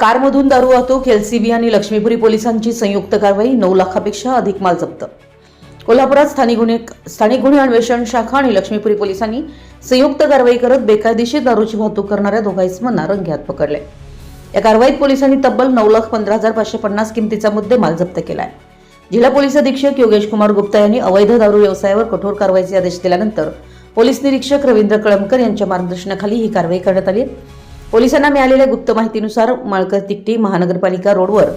कारमधून दारू वाहतूक एलसीबी आणि लक्ष्मीपुरी पोलिसांची संयुक्त कारवाई नऊ लाखापेक्षा अधिक माल जप्त. कोल्हापुरात स्थानिक गुन्हे स्थानिक गुन्हे अन्वेषण शाखा आणि लक्ष्मीपुरी पोलिसांनी संयुक्त कारवाई करत बेकायदेशीर दारूची वाहतूक करणाऱ्या दोघा इसमांना रंगेहात पकडले. या कारवाईत पोलिसांनी तब्बल नऊ लाख पंधरा हजार पाचशे पन्नास किमतीचा मुद्देमाल जप्त केलाय. जिल्हा पोलीस अधीक्षक योगेश कुमार गुप्ता यांनी अवैध दारू व्यवसायावर कठोर कारवाईचे आदेश दिल्यानंतर पोलीस निरीक्षक रवींद्र कळमकर यांच्या मार्गदर्शनाखाली ही कारवाई करण्यात आली आहे. पोलिसांना मिळालेल्या गुप्त माहितीनुसार माळकर तिकटी महानगरपालिका रोडवर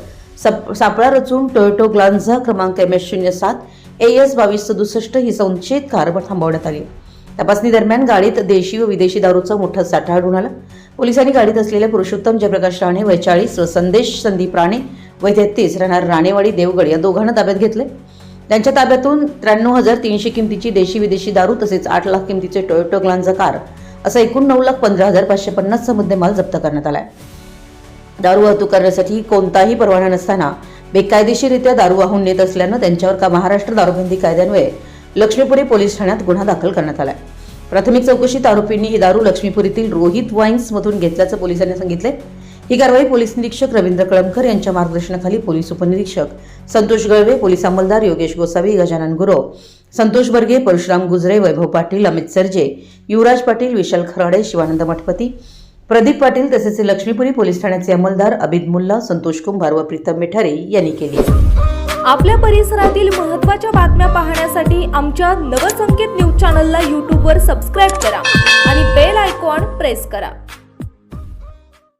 सप- सापळा रचून टोयोटो ग्लान्झा क्रमांक एम एस शून्य सात ए एस बावीस सदुसष्ट ही संशयित कार थांबवण्यात आली. तपासणी दरम्यान गाडीत देशी व विदेशी दारूचा मोठा साठा आढळून आला. पोलिसांनी गाडीत असलेल्या पुरुषोत्तम जयप्रकाश राणे वय चाळीस व संदेश संदीप राणे वय तेहतीस राहणार राणेवाडी देवगड या दोघांना ताब्यात घेतले त्यांच्या ताब्यातून त्र्याण्णव हजार तीनशे किमतीची देशी विदेशी दारू तसेच आठ लाख किमतीचे टोयोटो ग्लान्झा कार असा एकूण नऊ लाख पंधरा हजार पाचशे पन्नासचा मुद्देमाल जप्त करण्यात आलाय. दारू वाहतूक करण्यासाठी कोणताही परवाना नसताना बेकायदेशीरित्या दारू वाहून नेत असल्यानं त्यांच्यावर का महाराष्ट्र दारूबंदी कायद्यान्वये लक्ष्मीपुरी पोलीस ठाण्यात गुन्हा दाखल करण्यात आलाय. प्राथमिक चौकशीत आरोपींनी ही दारू लक्ष्मीपुरीतील रोहित वाईन्समधून घेतल्याचं पोलिसांनी सांगितले ही कारवाई पोलीस निरीक्षक रवींद्र कळमकर यांच्या मार्गदर्शनाखाली पोलीस उपनिरीक्षक संतोष गळवे पोलीस अंमलदार योगेश गोसावी गजानन गुरव संतोष बर्गे परशुराम गुजरे वैभव पाटील अमित सरजे युवराज पाटील विशाल खराडे शिवानंद मठपती प्रदीप पाटील तसेच लक्ष्मीपुरी पोलीस ठाण्याचे अंमलदार अबिद मुल्ला संतोष कुंभार व प्रीतम मिठारे यांनी केली. आपल्या परिसरातील महत्त्वाच्या बातम्या पाहण्यासाठी आमच्या नवसंकेत न्यूज चॅनलला यूट्यूबवर सबस्क्राईब करा आणि बेल आयकॉन प्रेस करा.